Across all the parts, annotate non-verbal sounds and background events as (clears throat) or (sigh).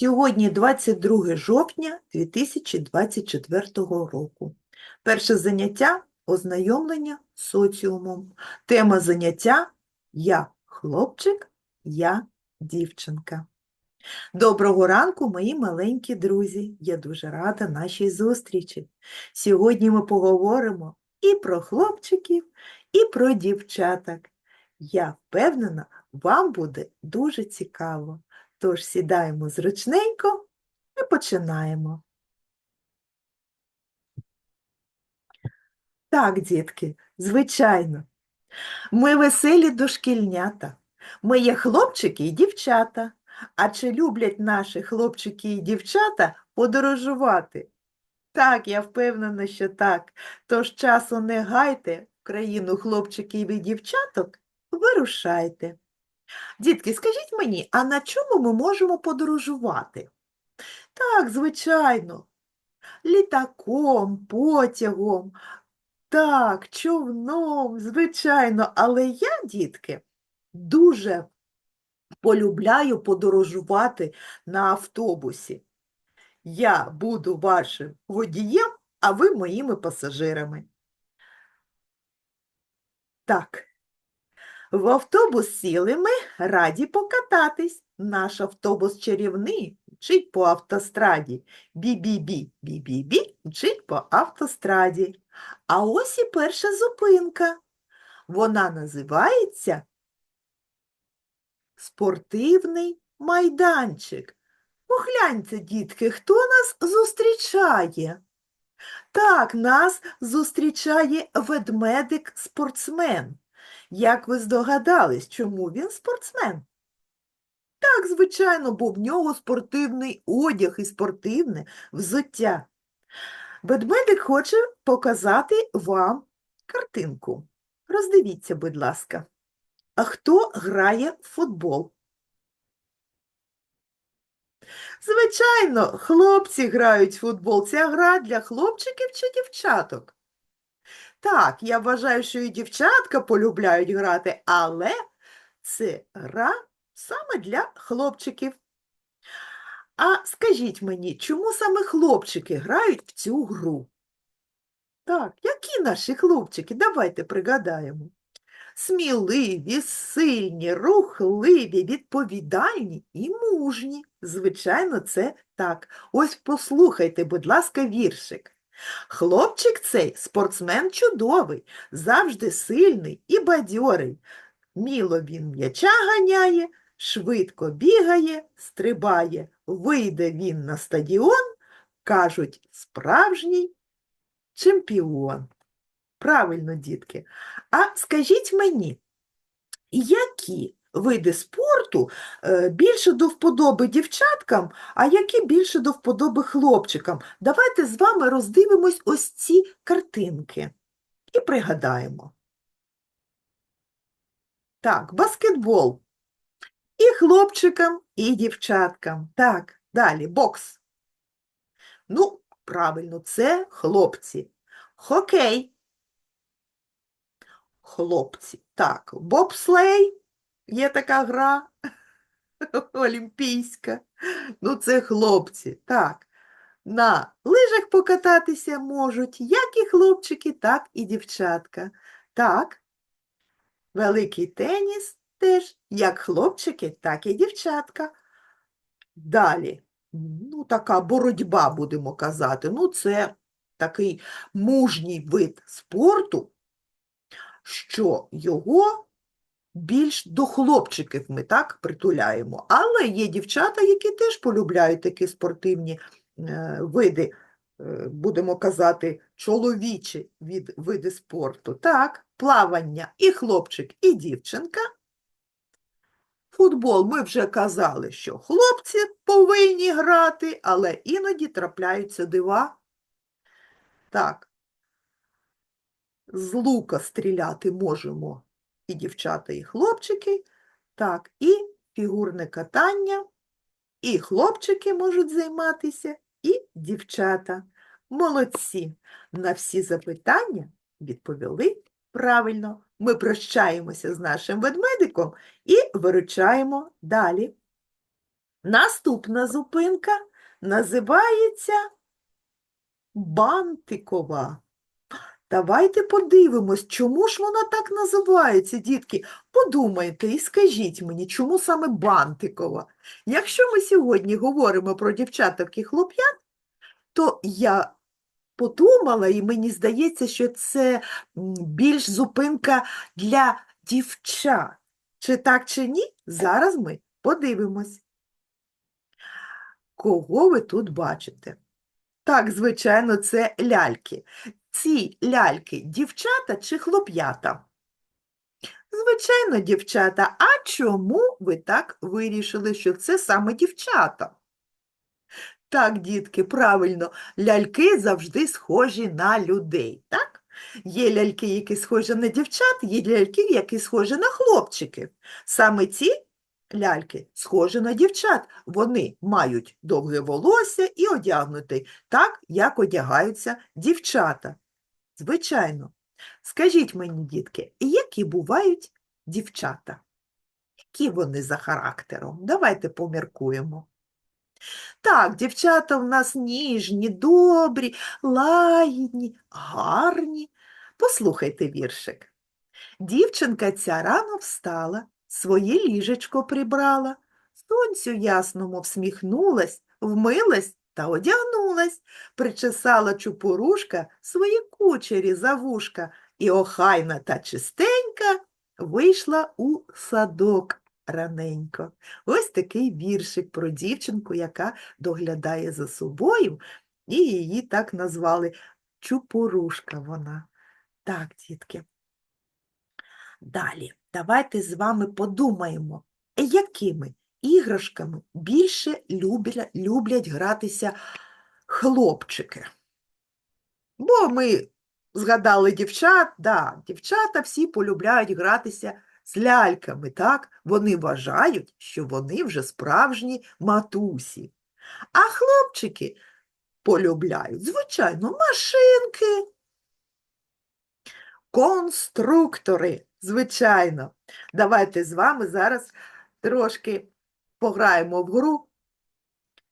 Сьогодні 22 жовтня 2024 року. Перше заняття ознайомлення з соціумом. Тема заняття Я хлопчик, я дівчинка. Доброго ранку, мої маленькі друзі. Я дуже рада нашій зустрічі. Сьогодні ми поговоримо і про хлопчиків, і про дівчаток. Я впевнена, вам буде дуже цікаво. Тож сідаємо зручненько і починаємо. Так, дітки, звичайно. Ми веселі дошкільнята. Ми є хлопчики і дівчата. А чи люблять наші хлопчики і дівчата подорожувати? Так, я впевнена, що так. Тож часу не гайте в країну хлопчиків і дівчаток, вирушайте. Дітки, скажіть мені, а на чому ми можемо подорожувати? Так, звичайно, літаком, потягом, так, човном, звичайно, але я, дітки, дуже полюбляю подорожувати на автобусі. Я буду вашим водієм, а ви моїми пасажирами. Так. В автобус сіли ми, раді покататись. Наш автобус чарівний мчить по автостраді. Бі-бі-бі, бі-бі-бі, мчить по автостраді. А ось і перша зупинка. Вона називається спортивний майданчик. Погляньте, дітки, хто нас зустрічає? Так, нас зустрічає ведмедик-спортсмен. Як ви здогадались, чому він спортсмен? Так, звичайно, бо в нього спортивний одяг і спортивне взуття. Ведмедик хоче показати вам картинку. Роздивіться, будь ласка. А хто грає в футбол? Звичайно, хлопці грають в футбол. Ця гра для хлопчиків чи дівчаток? Так, я вважаю, що і дівчатка полюбляють грати, але це гра саме для хлопчиків. А скажіть мені, чому саме хлопчики грають в цю гру? Так, які наші хлопчики? Давайте пригадаємо. Сміливі, сильні, рухливі, відповідальні і мужні. Звичайно, це так. Ось послухайте, будь ласка, віршик. Хлопчик цей спортсмен чудовий, завжди сильний і бадьорий. Міло він м'яча ганяє, швидко бігає, стрибає. Вийде він на стадіон, кажуть, справжній чемпіон. Правильно, дітки. А скажіть мені, які види спорту е, більше до вподоби дівчаткам, а які більше до вподоби хлопчикам? Давайте з вами роздивимось ось ці картинки і пригадаємо. Так, баскетбол. І хлопчикам, і дівчаткам. Так, далі, бокс. Ну, правильно, це хлопці. Хокей. Хлопці. Так, бобслей. Є така гра (laughs) олімпійська. Ну, це хлопці. Так. На лижах покататися можуть як і хлопчики, так і дівчатка. Так. Великий теніс теж як хлопчики, так і дівчатка. Далі, ну, така боротьба, будемо казати. Ну, це такий мужній вид спорту, що його більш до хлопчиків ми так притуляємо. Але є дівчата, які теж полюбляють такі спортивні е, види, е, будемо казати, чоловічі від, види спорту. Так, плавання і хлопчик, і дівчинка. Футбол ми вже казали, що хлопці повинні грати, але іноді трапляються дива. Так, з лука стріляти можемо і дівчата, і хлопчики. Так, і фігурне катання, і хлопчики можуть займатися, і дівчата. Молодці! На всі запитання відповіли правильно. Ми прощаємося з нашим ведмедиком і виручаємо далі. Наступна зупинка називається Бантикова. Давайте подивимось, чому ж вона так називається, дітки. Подумайте і скажіть мені, чому саме Бантикова? Якщо ми сьогодні говоримо про дівчаток і хлоп'ят, то я подумала, і мені здається, що це більш зупинка для дівчат. Чи так, чи ні? Зараз ми подивимось. Кого ви тут бачите? Так, звичайно, це ляльки. Ці ляльки дівчата чи хлоп'ята? Звичайно, дівчата. А чому ви так вирішили, що це саме дівчата? Так, дітки, правильно, ляльки завжди схожі на людей, так? Є ляльки, які схожі на дівчат, є ляльки, які схожі на хлопчиків. Саме ці ляльки схожі на дівчат. Вони мають довге волосся і одягнути так, як одягаються дівчата. Звичайно. Скажіть мені, дітки, які бувають дівчата? Які вони за характером? Давайте поміркуємо. Так, дівчата в нас ніжні, добрі, лагідні, гарні. Послухайте віршик. Дівчинка ця рано встала, своє ліжечко прибрала, сонцю ясному всміхнулась, вмилась та одягнулась, причесала чупурушка свої кучері за вушка і охайна та чистенька вийшла у садок раненько. Ось такий віршик про дівчинку, яка доглядає за собою, і її так назвали Чупурушка вона. Так, дітки. Далі, давайте з вами подумаємо, якими іграшками більше люблять, люблять гратися хлопчики. Бо ми згадали дівчат, да, дівчата всі полюбляють гратися з ляльками, так? Вони вважають, що вони вже справжні матусі. А хлопчики полюбляють, звичайно, машинки, конструктори, звичайно. Давайте з вами зараз трошки пограємо в гру.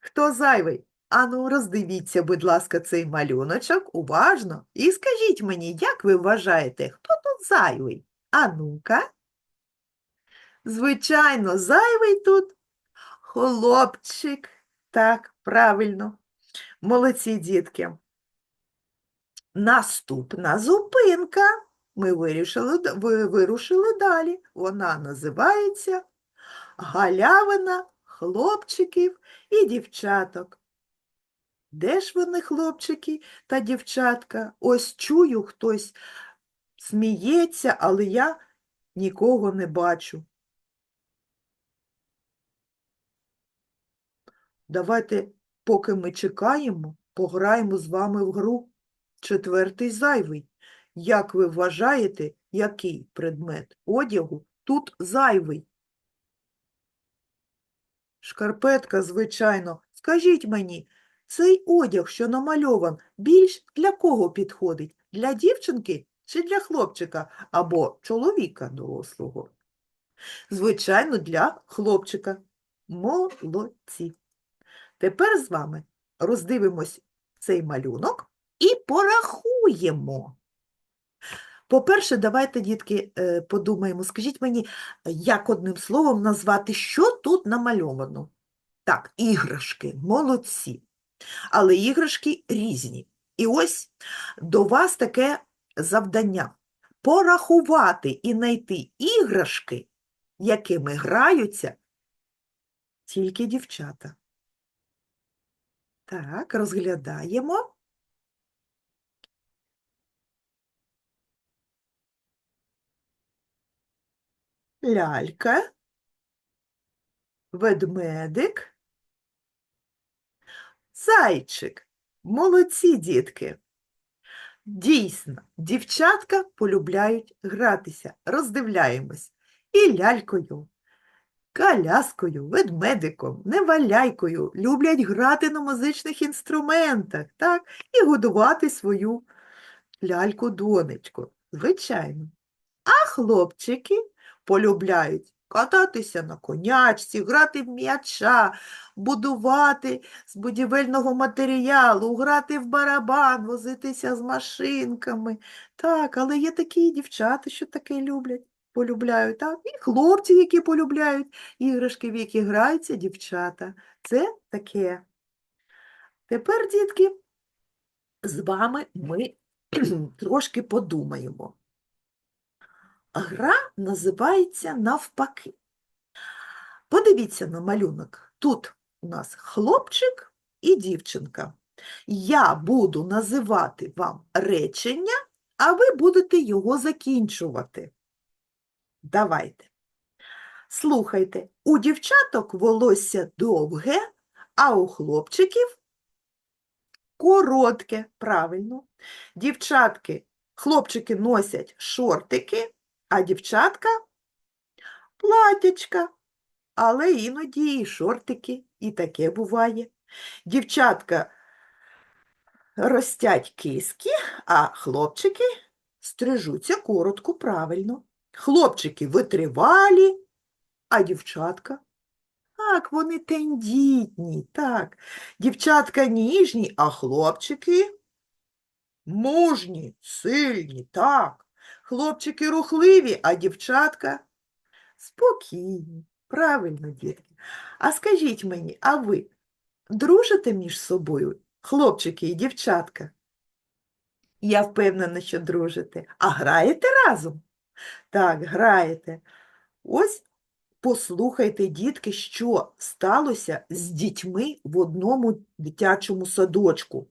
Хто зайвий? Ану, роздивіться, будь ласка, цей малюночок уважно і скажіть мені, як ви вважаєте, хто тут зайвий? А ну-ка. Звичайно, зайвий тут хлопчик. Так, правильно. Молодці, дітки. Наступна зупинка. Ми вирішили, ви вирушили далі. Вона називається Галявина хлопчиків і дівчаток. Де ж вони, хлопчики та дівчатка? Ось чую, хтось сміється, але я нікого не бачу. Давайте, поки ми чекаємо, пограємо з вами в гру четвертий зайвий. Як ви вважаєте, який предмет одягу тут зайвий? Шкарпетка, звичайно. Скажіть мені, цей одяг, що намальован, більш для кого підходить? Для дівчинки чи для хлопчика або чоловіка дорослого? Звичайно, для хлопчика. Молодці. Тепер з вами роздивимось цей малюнок і порахуємо. По-перше, давайте, дітки, е, подумаємо, скажіть мені, як одним словом назвати, що тут намальовано? Так, іграшки, молодці. Але іграшки різні. І ось до вас таке завдання – порахувати і знайти іграшки, якими граються тільки дівчата. Так, розглядаємо. Лялька, ведмедик, зайчик. Молодці, дітки. Дійсно, дівчатка полюбляють гратися. Роздивляємось. І лялькою, коляскою, ведмедиком, неваляйкою люблять грати на музичних інструментах, так? І годувати свою ляльку-донечку. Звичайно. А хлопчики полюбляють кататися на конячці, грати в м'яча, будувати з будівельного матеріалу, грати в барабан, возитися з машинками. Так, але є такі дівчата, що таке люблять, полюбляють, так? І хлопці, які полюбляють іграшки, в які граються дівчата. Це таке. Тепер, дітки, з вами ми (clears throat) трошки подумаємо. Гра називається навпаки. Подивіться на малюнок. Тут у нас хлопчик і дівчинка. Я буду називати вам речення, а ви будете його закінчувати. Давайте. Слухайте, у дівчаток волосся довге, а у хлопчиків коротке. Правильно. Дівчатки, хлопчики носять шортики, а дівчатка платячка. Але іноді і шортики, і таке буває. Дівчатка ростять киски, а хлопчики стрижуться коротко, правильно. Хлопчики витривалі, а дівчатка? Так, вони тендітні, так. Дівчатка ніжні, а хлопчики мужні, сильні, так. Хлопчики рухливі, а дівчатка спокійні. Правильно, дітки. А скажіть мені, а ви дружите між собою, хлопчики і дівчатка? Я впевнена, що дружите. А граєте разом? Так, граєте. Ось послухайте, дітки, що сталося з дітьми в одному дитячому садочку.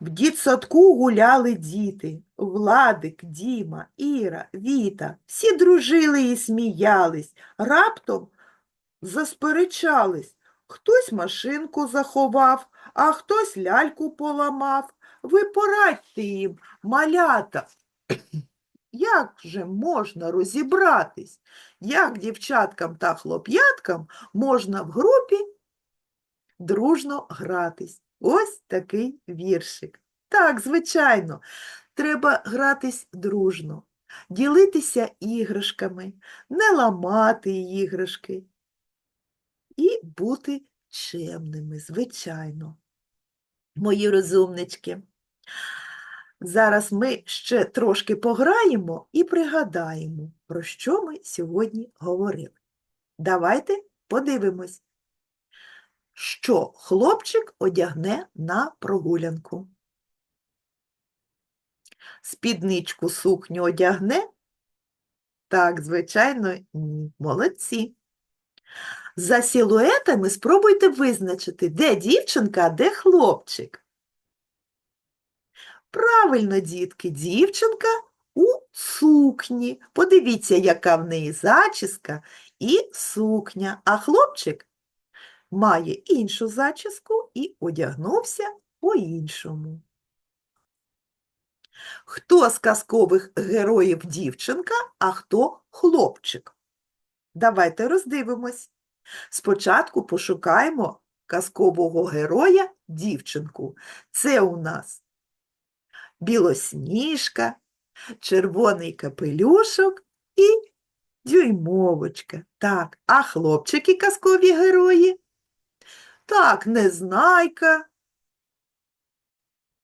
В дітсадку гуляли діти Владик, Діма, Іра, Віта. Всі дружили і сміялись. Раптом засперечались. Хтось машинку заховав, а хтось ляльку поламав. Ви порадьте їм, малята. (clears throat) Як же можна розібратись, як дівчаткам та хлоп'яткам можна в групі дружно гратись? Ось такий віршик. Так, звичайно, треба гратись дружно, ділитися іграшками, не ламати іграшки і бути чемними, звичайно. Мої розумнички. Зараз ми ще трошки пограємо і пригадаємо, про що ми сьогодні говорили. Давайте подивимось, що хлопчик одягне на прогулянку. Спідничку сукню одягне? Так, звичайно, ні. Молодці. За силуетами спробуйте визначити, де дівчинка, а де хлопчик. Правильно, дітки, дівчинка у сукні. Подивіться, яка в неї зачіска і сукня, а хлопчик має іншу зачіску і одягнувся по-іншому. Хто з казкових героїв дівчинка, а хто хлопчик? Давайте роздивимось. Спочатку пошукаємо казкового героя дівчинку. Це у нас білосніжка, червоний капелюшок і дюймовочка. Так, а хлопчики казкові герої? Так, Незнайка,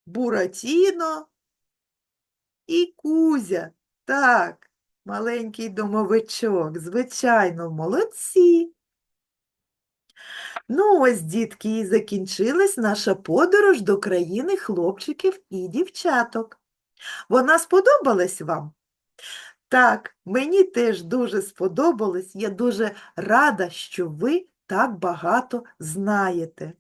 Буратіно і Кузя. Так, маленький домовичок, звичайно, молодці. Ну, ось, дітки, і закінчилась наша подорож до країни хлопчиків і дівчаток. Вона сподобалась вам? Так, мені теж дуже сподобалось. Я дуже рада, що ви так багато знаєте.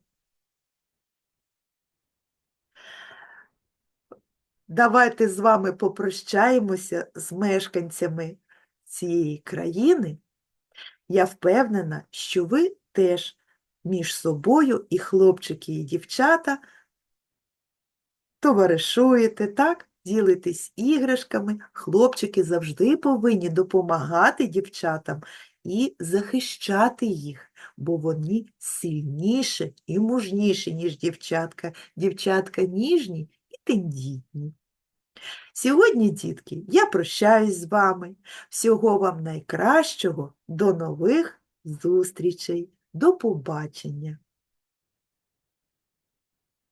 Давайте з вами попрощаємося з мешканцями цієї країни. Я впевнена, що ви теж між собою і хлопчики, і дівчата товаришуєте, так? Ділитесь іграшками. Хлопчики завжди повинні допомагати дівчатам і захищати їх, бо вони сильніші і мужніші, ніж дівчатка. Дівчатка ніжні і тендітні. Сьогодні, дітки, я прощаюсь з вами. Всього вам найкращого. До нових зустрічей. До побачення.